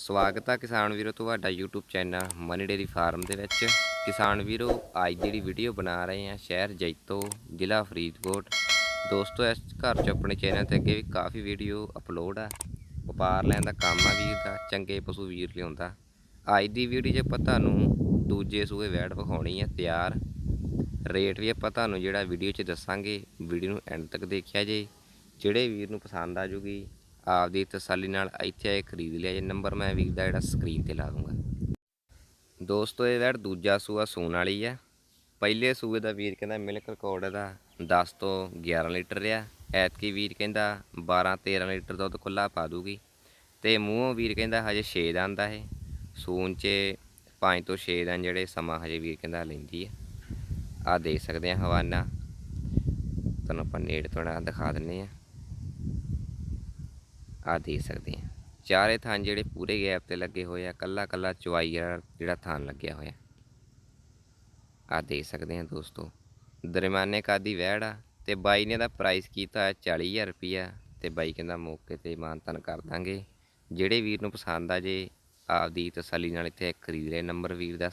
ਸਵਾਗਤ ਆ ਕਿਸਾਨ ਵੀਰੋ ਤੁਹਾਡਾ YouTube channel Mani dairy farm ਦੇ ਵਿੱਚ। ਕਿਸਾਨ ਵੀਰੋ, ਅੱਜ ਦੀ ਜਿਹੜੀ ਵੀਡੀਓ ਬਣਾ ਰਹੇ ਆ ਸ਼ਹਿਰ ਜੈਤੋ, ਜ਼ਿਲ੍ਹਾ ਫਰੀਦਕੋਟ। ਦੋਸਤੋ, ਇਸ ਘਰ 'ਚ ਆਪਣੇ ਚੈਨਲ ਤੇ ਅੱਗੇ ਵੀ ਕਾਫੀ ਵੀਡੀਓ ਅਪਲੋਡ ਆ। ਵਪਾਰ ਲੈਣ ਦਾ ਕੰਮ ਆ ਵੀਰ ਦਾ, ਚੰਗੇ ਪਸ਼ੂ ਵੀਰ ਲਿਆਉਂਦਾ। ਅੱਜ ਦੀ ਵੀਡੀਓ 'ਚ ਆਪਾਂ ਤੁਹਾਨੂੰ ਦੂਜੇ ਸੂਏ ਵੈੜ ਵਿਖਾਉਣੀ ਆ, ਤਿਆਰ। ਰੇਟ ਵੀ ਆਪਾਂ ਤੁਹਾਨੂੰ ਜਿਹੜਾ ਵੀਡੀਓ 'ਚ ਦੱਸਾਂਗੇ ਵੀਡੀਓ ਨੂੰ ਐਂਡ ਤੱਕ ਦੇਖਿਆ ਜੇ। ਜਿਹੜੇ ਵੀਰ ਨੂੰ ਪਸੰਦ ਆ ਜੂਗੀ ਆਪਦੀ ਤਸੱਲੀ ਨਾਲ ਇੱਥੇ ਆਏ, ਖਰੀਦ ਲਿਆ। ਜੇ ਨੰਬਰ ਮੈਂ ਵੀਰ ਦਾ ਜਿਹੜਾ ਸਕਰੀਨ ਤੇ ਲਾ ਦੂੰਗਾ। ਦੋਸਤੋ, ਇਹ ਵੈੜ ਦੂਜਾ ਸੂਆ ਸੂਣ ਵਾਲੀ ਆ। ਪਹਿਲੇ ਸੂਏ ਦਾ ਵੀਰ ਕਹਿੰਦਾ ਮਿਲਕ ਰਿਕਾਰਡ ਦਾ 10 ਤੋਂ 11 ਲੀਟਰ ਰਿਹਾ। ਐਤਕੀ ਵੀਰ ਕਹਿੰਦਾ 12 13 ਲੀਟਰ ਦੁੱਧ ਖੁੱਲਾ ਪਾ ਦੂਗੀ। ਤੇ ਮੂੰਹੋਂ ਵੀਰ ਕਹਿੰਦਾ ਹਜੇ 6 ਦੰਦ ਦਾ ਇਹ। ਸੂਨ 'ਚ 5 ਤੋਂ 6 ਦਿਨ ਜਿਹੜੇ ਸਮਾਂ ਹਜੇ ਵੀਰ ਕਹਿੰਦਾ ਲੈਂਦੀ ਆ। ਆ ਦੇਖ ਸਕਦੇ ਆ ਹਵਾਨਾ। ਤੁਹਾਨੂੰ ਆਪਾਂ ਨੇੜ ਤੋਂ ਦਿਖਾ ਦਿੰਨੇ ਆ। ਆ ਦੇਖ ਸਕਦੇ ਆ ਚਾਰੇ ਥਾਂ ਜਿਹੜੇ ਪੂਰੇ ਗੈਪ ਤੇ ਲੱਗੇ ਹੋਏ ਆ, ਕੱਲਾ ਕੱਲਾ ਚੁਆਈ ਵਾਲਾ ਜਿਹੜਾ ਥਾਂ ਲੱਗਿਆ ਹੋਇਆ। ਆ ਦੇਖ ਸਕਦੇ ਆ ਦੋਸਤੋ, ਦਰਮਿਆਨੇ ਕਾਦੀ ਵਹਿੜ ਆ ਤੇ ਬਾਈ ਨੇ ਦਾ ਪ੍ਰਾਈਸ ਕੀਤਾ ਹੈ 40000 ਰੁਪਿਆ ਤੇ ਬਾਈ ਕਹਿੰਦਾ ਮੌਕੇ ਤੇ ਮਾਨਤਨ ਕਰ ਦਾਂਗੇ। ਜਿਹੜੇ ਵੀਰ ਨੂੰ ਪਸੰਦ ਆ ਜੇ ਆਪਦੀ ਤਸੱਲੀ ਨਾਲ ਇੱਥੇ ਖਰੀਦ ਰਹੇ ਨੰਬਰ ਵੀਰ ਦਾ